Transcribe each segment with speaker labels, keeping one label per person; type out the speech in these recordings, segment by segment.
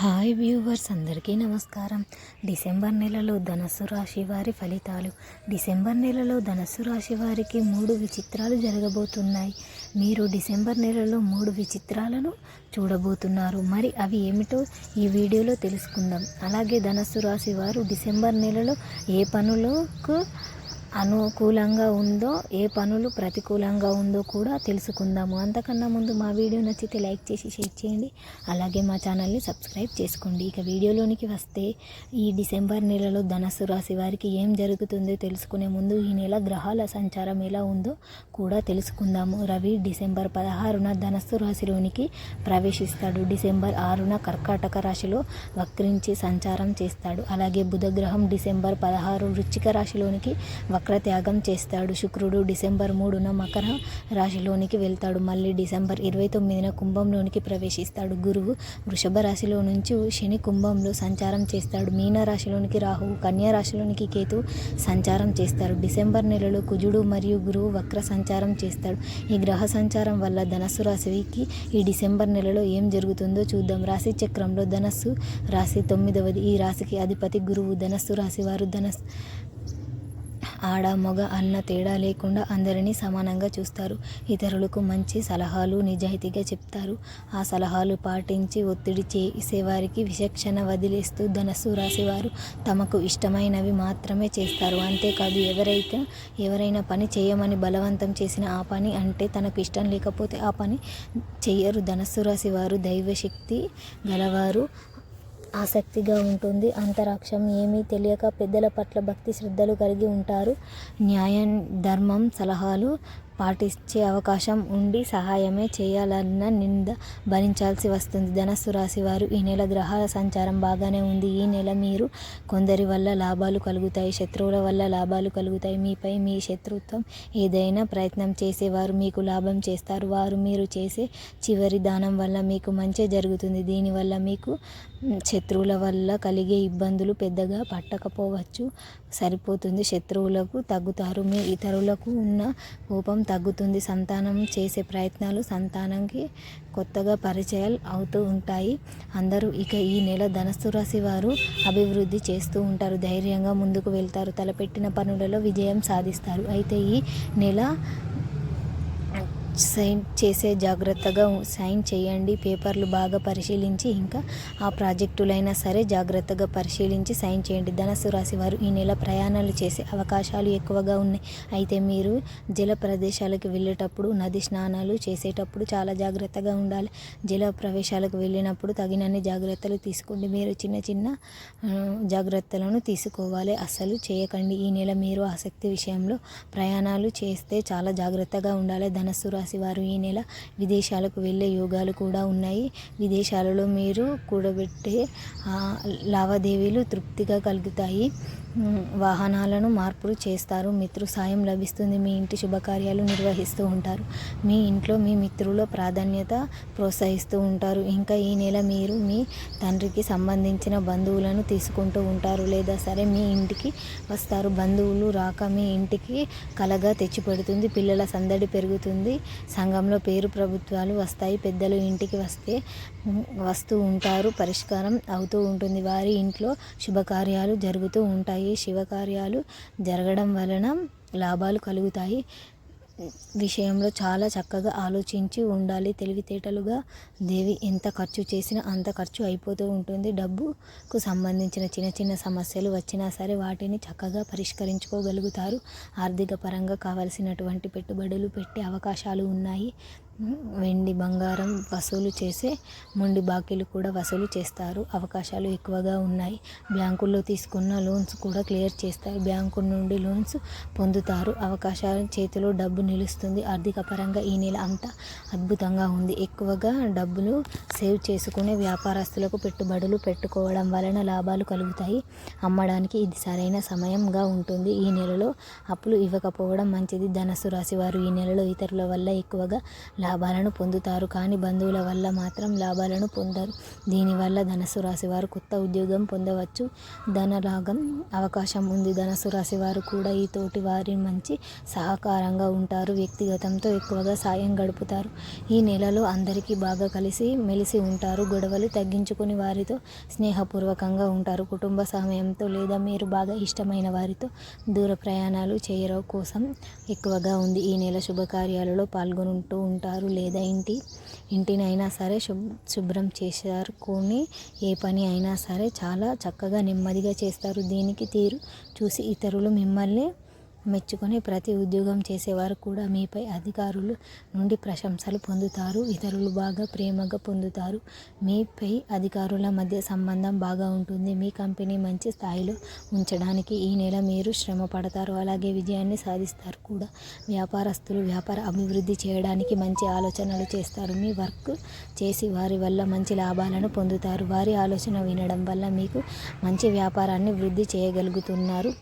Speaker 1: Hi viewers అందరికీ నమస్కారం. December నెలలో ధనస్సు రాశి వారి ఫలితాలు. డిసెంబర్ నెలలో ధనస్సు రాశి వారికి మూడు విచిత్రాలు జరగబోతున్నాయి. మీరు డిసెంబర్ నెలలో మూడు విచిత్రాలను చూడబోతున్నారు. మరి అవి ఏమిటో ఈ వీడియోలో తెలుసుకుందాం. అలాగే ధనస్సు రాశి వారు డిసెంబర్ నెలలో ఏ పనులకు అనుకూలంగా ఉందో ఏ పనులు ప్రతికూలంగా ఉందో కూడా తెలుసుకుందాము. అంతకన్నా ముందు మా వీడియో నచ్చితే లైక్ చేసి షేర్ చేయండి. అలాగే మా ఛానల్ని సబ్స్క్రైబ్ చేసుకోండి. ఇక వీడియోలోనికి వస్తే ఈ డిసెంబర్ నెలలో ధనస్సు రాశి వారికి ఏం జరుగుతుందో తెలుసుకునే ముందు ఈ నెల గ్రహాల సంచారం ఎలా ఉందో కూడా తెలుసుకుందాము. రవి డిసెంబర్ పదహారున ధనస్సు రాశిలోనికి ప్రవేశిస్తాడు. డిసెంబర్ ఆరున కర్కాటక రాశిలో వక్రించి సంచారం చేస్తాడు. అలాగే బుధగ్రహం డిసెంబర్ పదహారు వృచ్చిక రాశిలోనికి వక్రత్యాగం చేస్తాడు. శుక్రుడు డిసెంబర్ మూడున మకర రాశిలోనికి వెళ్తాడు. మళ్ళీ డిసెంబర్ ఇరవై తొమ్మిదిన కుంభంలోనికి ప్రవేశిస్తాడు. గురువు వృషభ రాశిలో నుంచి శని కుంభంలో సంచారం చేస్తాడు. మీన రాశిలోనికి రాహువు కన్యా రాశిలోనికి కేతు సంచారం చేస్తారు. డిసెంబర్ నెలలో కుజుడు మరియు గురువు వక్ర సంచారం చేస్తాడు. ఈ గ్రహ సంచారం వల్ల ధనస్సు రాశికి ఈ డిసెంబర్ నెలలో ఏం జరుగుతుందో చూద్దాం. రాశి చక్రంలో ధనస్సు రాశి తొమ్మిదవది. ఈ రాశికి అధిపతి గురువు. ధనస్సు రాశి వారు ధనస్సు ఆడ మగ అన్న తేడా లేకుండా అందరినీ సమానంగా చూస్తారు. ఇతరులకు మంచి సలహాలు నిజాయితీగా చెప్తారు. ఆ సలహాలు పాటించి ఒత్తిడి చేసేవారికి విచక్షణ వదిలేస్తూ ధనస్సు రాసేవారు. తమకు ఇష్టమైనవి మాత్రమే చేస్తారు. అంతేకాదు ఎవరైతే ఎవరైనా పని చేయమని బలవంతం చేసిన ఆ పని అంటే తనకు ఇష్టం లేకపోతే ఆ పని చేయరు ధనస్సు రాశి వారు దైవశక్తి గలవారు. ఆసక్తిగా ఉంటుంది. అంతరాక్షం ఏమీ తెలియక పెద్దల పట్ల భక్తి శ్రద్ధలు కలిగి ఉంటారు. న్యాయం ధర్మం సలహాలు పాటించే అవకాశం ఉండి సహాయమే చేయాలన్న నింద భరించాల్సి వస్తుంది. ధనస్సు రాశి వారు ఈ నెల గ్రహాల సంచారం బాగానే ఉంది. ఈ నెల మీరు కొందరి వల్ల లాభాలు కలుగుతాయి. శత్రువుల వల్ల లాభాలు కలుగుతాయి. మీపై మీ శత్రుత్వం ఏదైనా ప్రయత్నం చేసేవారు మీకు లాభం చేస్తారు. వారు మీరు చేసే చివరి దానం వల్ల మీకు మంచి జరుగుతుంది. దీనివల్ల మీకు శత్రువుల వల్ల కలిగే ఇబ్బందులు పెద్దగా పట్టకపోవచ్చు. సరిపోతుంది. శత్రువులకు తగ్గుతారు. మీ ఇతరులకు ఉన్న కోపం తగ్గుతుంది. సంతానం చేసే ప్రయత్నాలు సంతానంకి కొత్తగా పరిచయాలు అవుతూ ఉంటాయి. అందరూ ఇక ఈ నెల ధనస్సు రాశి వారు అభివృద్ధి చేస్తూ ఉంటారు. ధైర్యంగా ముందుకు వెళ్తారు. తలపెట్టిన పనులలో విజయం సాధిస్తారు. అయితే ఈ నెల సైన్ చేసే జాగ్రత్తగా సైన్ చేయండి. పేపర్లు బాగా పరిశీలించి ఇంకా ఆ ప్రాజెక్టులైనా సరే జాగ్రత్తగా పరిశీలించి సైన్ చేయండి. ధనస్సు రాశి వారు ఈ నెల ప్రయాణాలు చేసే అవకాశాలు ఎక్కువగా ఉన్నాయి. అయితే మీరు జల ప్రదేశాలకు వెళ్ళేటప్పుడు నది స్నానాలు చేసేటప్పుడు చాలా జాగ్రత్తగా ఉండాలి. జల ప్రవేశాలకు వెళ్ళినప్పుడు తగినన్ని జాగ్రత్తలు తీసుకోండి. మీరు చిన్న చిన్న జాగ్రత్తలను తీసుకోవాలి. అసలు చేయకండి. ఈ నెల మీరు ఆసక్తి విషయంలో ప్రయాణాలు చేస్తే చాలా జాగ్రత్తగా ఉండాలి. ధనస్సు రాశి వారు ఈ నెల విదేశాలకు వెళ్ళే యోగాలు కూడా ఉన్నాయి. విదేశాలలో మీరు కూడబెట్టే లావాదేవీలు తృప్తిగా కలుగుతాయి. వాహనాలను మార్పులు చేస్తారు. మిత్రు సాయం లభిస్తుంది. మీ ఇంటి శుభకార్యాలు నిర్వహిస్తూ ఉంటారు. మీ ఇంట్లో మీ మిత్రుల ప్రాధాన్యత ప్రోత్సహిస్తూ ఉంటారు. ఇంకా ఈ నెల మీరు మీ తండ్రికి సంబంధించిన బంధువులను తీసుకుంటూ ఉంటారు. లేదా సరే మీ ఇంటికి వస్తారు. బంధువులు రాక మీ ఇంటికి కలగా తెచ్చిపెడుతుంది. పిల్లల సందడి పెరుగుతుంది. సంఘంలో పేరు ప్రభుత్వాలు వస్తాయి. పెద్దలు ఇంటికి వస్తే వస్తూ ఉంటారు. పరిష్కారం అవుతూ ఉంటుంది. వారి ఇంట్లో శుభకార్యాలు జరుగుతూ ఉంటాయి. శివకార్యాలు జరగడం వలన లాభాలు కలుగుతాయి. విషయంలో చాలా చక్కగా ఆలోచించి ఉండాలి. తెలివితేటలుగా దేవి ఎంత ఖర్చు చేసినా అంత ఖర్చు అయిపోతూ ఉంటుంది. డబ్బుకు సంబంధించిన చిన్న చిన్న సమస్యలు వచ్చినా సరే వాటిని చక్కగా పరిష్కరించుకోగలుగుతారు. ఆర్థిక పరంగా కావలసినటువంటి పెట్టుబడులు పెట్టే అవకాశాలు ఉన్నాయి. వెండి బంగారం వసూలు చేసే మొండి బాకీలు కూడా వసూలు చేస్తారు. అవకాశాలు ఎక్కువగా ఉన్నాయి. బ్యాంకుల్లో తీసుకున్న లోన్స్ కూడా క్లియర్ చేస్తారు బ్యాంకు నుండి లోన్స్ పొందుతారు. అవకాశాల చేతిలో డబ్బు నిలుస్తుంది. ఆర్థిక పరంగా ఈ నెల అంతా అద్భుతంగా ఉంది. ఎక్కువగా డబ్బులు సేవ్ చేసుకునే వ్యాపారస్తులకు పెట్టుబడులు పెట్టుకోవడం వలన లాభాలు కలుగుతాయి. అమ్మడానికి ఇది సరైన సమయంగా ఉంటుంది. ఈ నెలలో అప్పులు ఇవ్వకపోవడం మంచిది. ధనస్సు రాశి వారు ఈ నెలలో ఇతరుల వల్ల ఎక్కువగా లాభ లాభాలను పొందుతారు. కానీ బంధువుల వల్ల మాత్రం లాభాలను పొందరు. దీనివల్ల ధనస్సు రాశి వారు కొత్త ఉద్యోగం పొందవచ్చు. ధనలాగం అవకాశం ఉంది. ధనస్సు రాశి వారు కూడా ఈ తోటి వారి మంచి సహకారంగా ఉంటారు. వ్యక్తిగతంతో ఎక్కువగా సాయం గడుపుతారు. ఈ నెలలో అందరికీ బాగా కలిసి మెలిసి ఉంటారు. గొడవలు తగ్గించుకుని వారితో స్నేహపూర్వకంగా ఉంటారు. కుటుంబ సమయంతో లేదా మీరు బాగా ఇష్టమైన వారితో దూర ప్రయాణాలు చేయడం కోసం ఎక్కువగా ఉంది. ఈ నెల శుభకార్యాలలో పాల్గొంటూ ఉంటారు. లేదా ఇంటి ఇంటినైనా సరే శుభ్ శుభ్రం చేశారుకొని ఏ పని అయినా సరే చాలా చక్కగా నెమ్మదిగా చేస్తారు. దీనికి తీరు చూసి ఇతరులు మిమ్మల్ని మెచ్చుకొని ప్రతి ఉద్యోగం చేసేవారు కూడా మీపై అధికారులు నుండి ప్రశంసలు పొందుతారు. ఇతరులు బాగా ప్రేమగా పొందుతారు. మీపై అధికారుల మధ్య సంబంధం బాగా ఉంటుంది. మీ కంపెనీ మంచి స్థాయిలో ఉంచడానికి ఈ నెల మీరు శ్రమ పడతారు అలాగే విజయాన్ని సాధిస్తారు కూడా. వ్యాపారస్తులు వ్యాపార అభివృద్ధి చేయడానికి మంచి ఆలోచనలు చేస్తారు. మీ వర్క్ చేసి వారి వల్ల మంచి లాభాలను పొందుతారు. వారి ఆలోచన వినడం వల్ల మీకు మంచి వ్యాపారాన్ని వృద్ధి చేయగలుగుతున్నారు.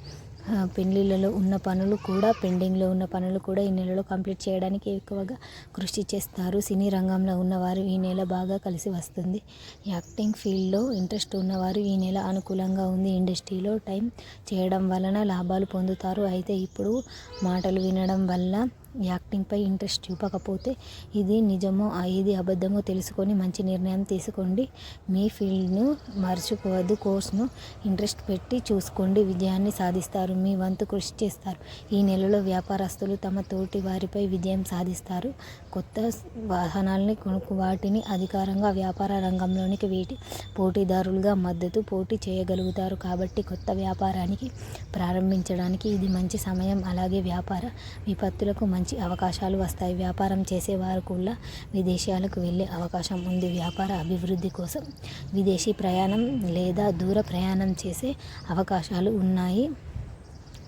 Speaker 1: పెళ్ళిళ్ళలో ఉన్న పనులు కూడా పెండింగ్లో ఉన్న పనులు కూడా ఈ నెలలో కంప్లీట్ చేయడానికి ఎక్కువగా కృషి చేస్తారు. సినీ రంగంలో ఉన్నవారు ఈ నెల బాగా కలిసి వస్తుంది. యాక్టింగ్ ఫీల్డ్లో ఇంట్రెస్ట్ ఉన్నవారు ఈ నెల అనుకూలంగా ఉంది. ఇండస్ట్రీలో టైం చేయడం వలన లాభాలు పొందుతారు. అయితే ఇప్పుడు మాటలు వినడం వల్ల యాక్టింగ్పై ఇంట్రెస్ట్ చూపకపోతే ఇది నిజమో ఇది అబద్ధమో తెలుసుకొని మంచి నిర్ణయం తీసుకోండి. మీ ఫీల్డ్ను మర్చిపోవద్దు కోర్స్ను ఇంట్రెస్ట్ పెట్టి చూసుకోండి. విజయాన్ని సాధిస్తారు మీ వంతు కృషి చేస్తారు. ఈ నెలలో వ్యాపారస్తులు తమ తోటి వారిపై విజయం సాధిస్తారు. కొత్త వాహనాలని కొనుక్కు వాటిని అధికారంగా వ్యాపార రంగంలోనికి వీటి పోటీదారులుగా మద్దతు పోటీ చేయగలుగుతారు. కాబట్టి కొత్త వ్యాపారానికి ప్రారంభించడానికి ఇది మంచి సమయం. అలాగే వ్యాపార విపత్తులకు మంచి మంచి అవకాశాలు వస్తాయి. వ్యాపారం చేసేవారు కూడా విదేశాలకు వెళ్ళే అవకాశం ఉంది. వ్యాపార అభివృద్ధి కోసం విదేశీ ప్రయాణం లేదా దూర ప్రయాణం చేసే అవకాశాలు ఉన్నాయి.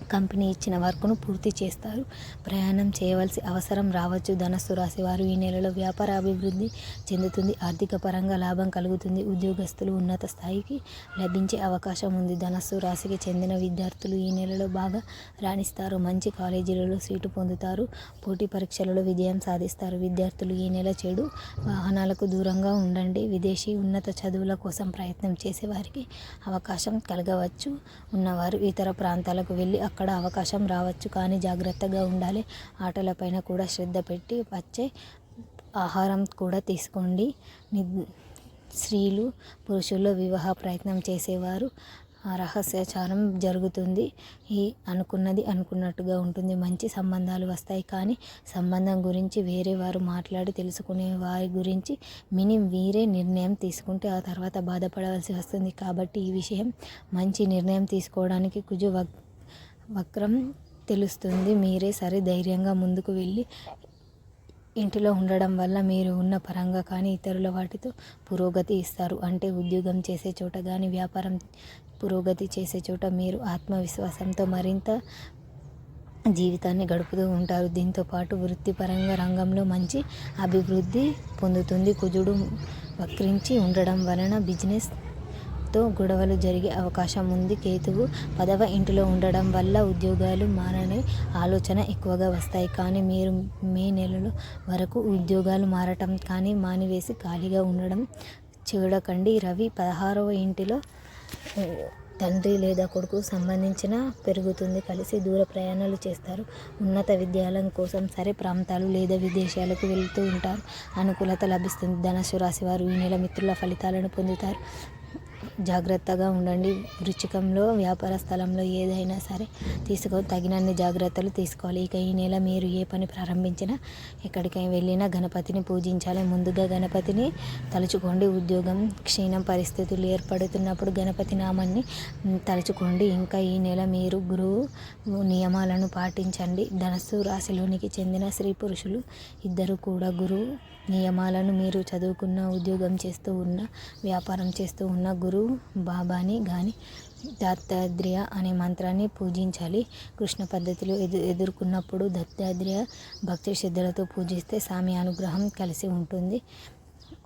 Speaker 1: కంపెనీ ఇచ్చిన వర్క్ను పూర్తి చేస్తారు. ప్రయాణం చేయవలసి అవసరం రావచ్చు. ధనస్సు రాశి వారు ఈ నెలలో వ్యాపార అభివృద్ధి చెందుతుంది. ఆర్థిక పరంగా లాభం కలుగుతుంది. ఉద్యోగస్తులు ఉన్నత స్థాయికి లభించే అవకాశం ఉంది. ధనస్సు రాశికి చెందిన విద్యార్థులు ఈ నెలలో బాగా రాణిస్తారు. మంచి కాలేజీలలో సీటు పొందుతారు. పోటీ పరీక్షలలో విజయం సాధిస్తారు. విద్యార్థులు ఈ నెల చెడు వాహనాలకు దూరంగా ఉండండి. విదేశీ ఉన్నత చదువుల కోసం ప్రయత్నం చేసే వారికి అవకాశం కలగవచ్చు. ఉన్నవారు ఇతర ప్రాంతాలకు వెళ్ళి అక్కడ అవకాశం రావచ్చు కానీ జాగ్రత్తగా ఉండాలి. ఆటలపైన కూడా శ్రద్ధ పెట్టి వచ్చే ఆహారం కూడా తీసుకోండి. స్త్రీలు పురుషులు వివాహ ప్రయత్నం చేసేవారు. రహస్యాచారం జరుగుతుంది. ఈ అనుకున్నది అనుకున్నట్టుగా ఉంటుంది. మంచి సంబంధాలు వస్తాయి. కానీ సంబంధం గురించి వేరే వారు మాట్లాడి తెలుసుకునే వారి గురించి మిని వీరే నిర్ణయం తీసుకుంటే ఆ తర్వాత బాధపడవలసి వస్తుంది. కాబట్టి ఈ విషయం మంచి నిర్ణయం తీసుకోవడానికి కుజు వక్ వక్రం తెలుస్తుంది. మీరే సరే ధైర్యంగా ముందుకు వెళ్ళి ఇంటిలో ఉండడం వల్ల మీరు ఉన్న పరంగా కానీ ఇతరుల వాటితో పురోగతి ఇస్తారు. అంటే ఉద్యోగం చేసే చోట కానీ వ్యాపారం పురోగతి చేసే చోట మీరు ఆత్మవిశ్వాసంతో మరింత జీవితాన్ని గడుపుతూ ఉంటారు. దీంతో పాటు వృత్తిపరంగా రంగంలో మంచి అభివృద్ధి పొందుతుంది. కుజుడు వక్రించి ఉండడం వలన బిజినెస్ తో గొడవలు జరిగే అవకాశం ఉంది. కేతువు పదవ ఇంటిలో ఉండడం వల్ల ఉద్యోగాలు మారనే ఆలోచన ఎక్కువగా వస్తాయి. కానీ మీరు మే నెలలో వరకు ఉద్యోగాలు మారటం కానీ మానివేసి ఖాళీగా ఉండడం చూడకండి. రవి పదహారవ ఇంటిలో తండ్రి లేదా కొడుకు సంబంధించిన పెరుగుతుంది. కలిసి దూర ప్రయాణాలు చేస్తారు. ఉన్నత విద్యాలయం కోసం సరే ప్రాంతాలు లేదా విదేశాలకు వెళ్తూ ఉంటారు. అనుకూలత లభిస్తుంది. ధనస్సు రాశి వారు ఈ నెల మిత్రుల ఫలితాలను పొందుతారు. జాగ్రత్తగా ఉండండి. వృచ్చికంలో వ్యాపార స్థలంలో ఏదైనా సరే తీసుకో తగినన్ని జాగ్రత్తలు తీసుకోవాలి. ఇక ఈ నెల మీరు ఏ పని ప్రారంభించినా ఎక్కడికైనా వెళ్ళినా గణపతిని పూజించాలి. ముందుగా గణపతిని తలుచుకోండి. ఉద్యోగం క్షీణం పరిస్థితులు ఏర్పడుతున్నప్పుడు గణపతి నామాన్ని తలుచుకోండి. ఇంకా ఈ నెల మీరు గురువు నియమాలను పాటించండి. ధనస్సు రాశిలోనికి చెందిన స్త్రీ పురుషులు ఇద్దరు కూడా గురువు నియమాలను మీరు చదువుకున్న ఉద్యోగం చేస్తూ ఉన్న వ్యాపారం చేస్తూ ఉన్న గురువు బాబాని కానీ దత్తాద్రియ అనే మంత్రాన్ని పూజించాలి. కృష్ణ పద్ధతిలో ఎదు ఎదుర్కొన్నప్పుడు దత్తాద్రియ భక్తి శ్రద్ధలతో పూజిస్తే స్వామి అనుగ్రహం కలిసి ఉంటుంది.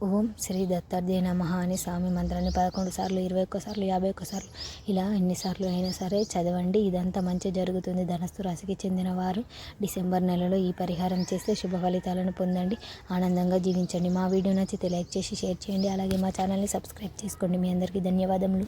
Speaker 1: ఓం శ్రీ దత్తార్థే నమ అని స్వామి మంత్రాన్ని పదకొండు సార్లు ఇరవై ఒక్కసార్లు యాభై ఒక్కసార్లు ఇలా ఎన్నిసార్లు అయినా సరే చదవండి. ఇదంతా మంచి జరుగుతుంది. ధనస్సు రాశికి చెందిన వారు డిసెంబర్ నెలలో ఈ పరిహారం చేస్తే శుభ ఫలితాలను పొందండి. ఆనందంగా జీవించండి. మా వీడియో నచ్చితే లైక్ చేసి షేర్ చేయండి. అలాగే మా ఛానల్ని సబ్స్క్రైబ్ చేసుకోండి. మీ అందరికీ ధన్యవాదములు.